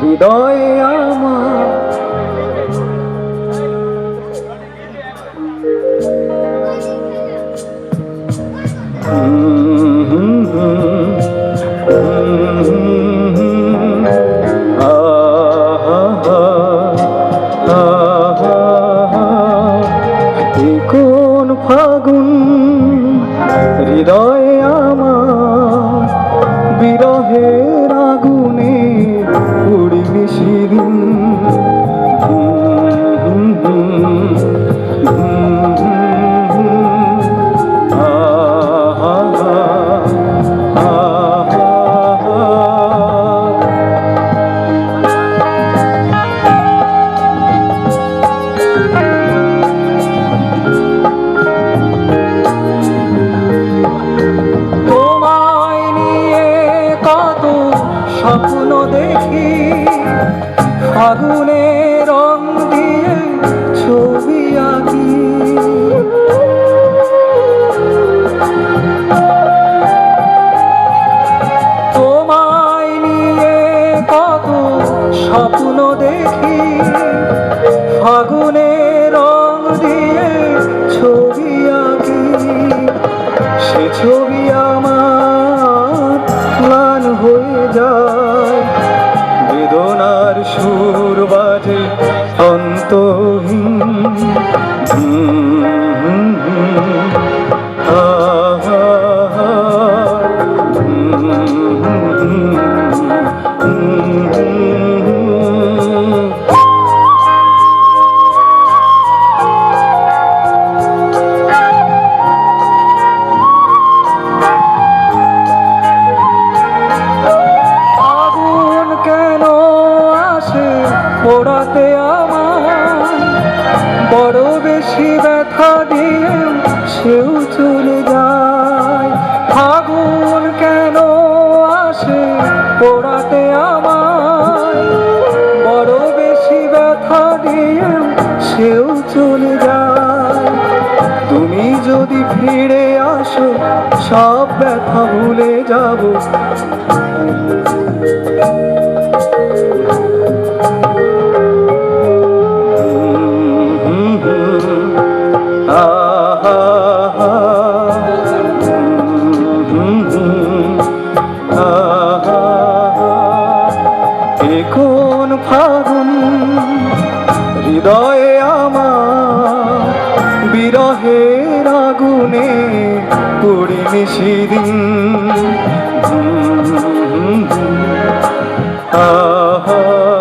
হৃদয়ে আমার। কোন ফাগুন হৃদয়ে আমার বিরহের দেখি। ফাগুনে রং দিয়ে ছবি আঁকি। তোমায় নিয়ে কত স্বপ্ন দেখি। রং দিয়ে ছবি আঁকি। সে ছবি পোড়াতে আমার। বড় বেশি ব্যথা দিয়ে সেও চলে যায়। আগুন কেন আসে পোড়াতে আমার বড় বেশি ব্যথা দিয়ে সেও চলে যায়। তুমি যদি ফিরে আসো, সব ব্যথা ভুলে যাব। কোন ফাগুন হৃদয়ে আমার বিরহের আগুনে পড়ি মিশি দিন। আহা।